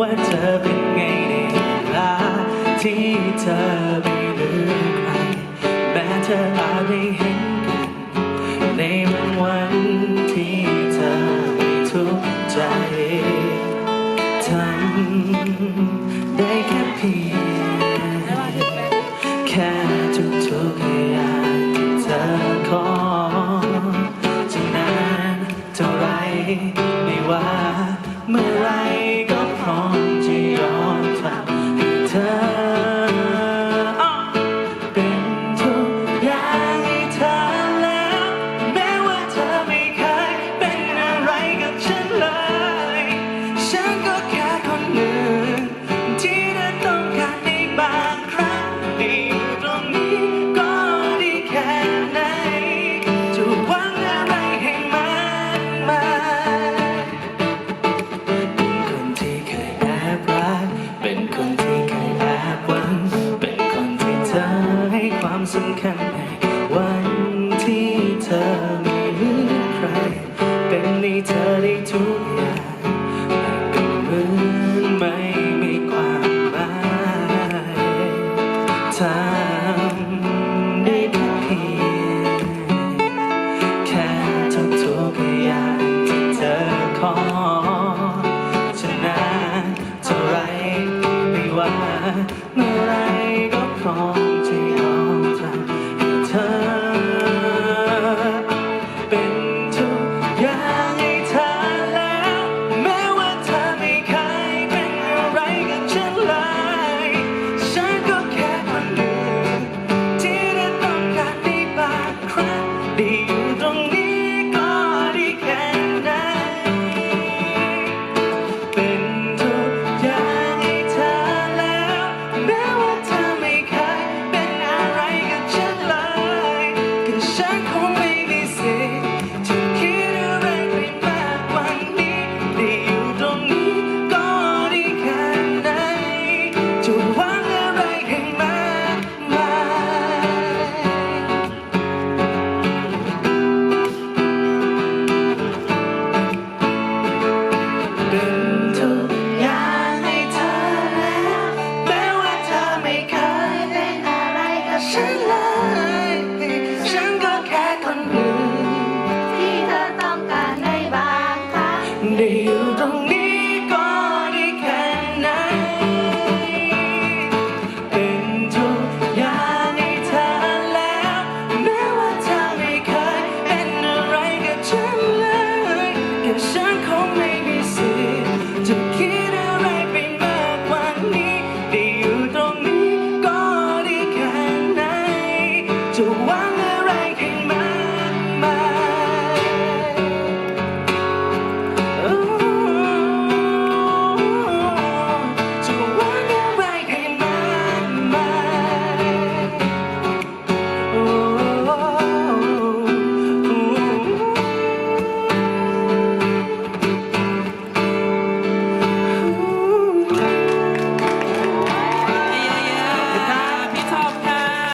ว่าเธอเป็นไงในเวลาที่เธอไม่ลืมใครแม้เธออาจได้เห็นกันในบางวันที่เธอไม่ทุกข์ใจทำได้แค่เพียงแค่ทุกๆอย่างที่เธอขอจะนานเท่าไรไม่ว่า สำคัญในวันที่เธอไม่มีใคร เป็นให้เธอได้ทุกอย่างก็เหมือนไม่มีความหมายทำได้เพียงแค่ทบทวนพยานเธอขอชนะเท่ไรไม่ว่าเมื่อไรก็พร้อม ฉันเลย ฉันก็แค่คนหนึ่งที่เธอต้องการในบางครั้ง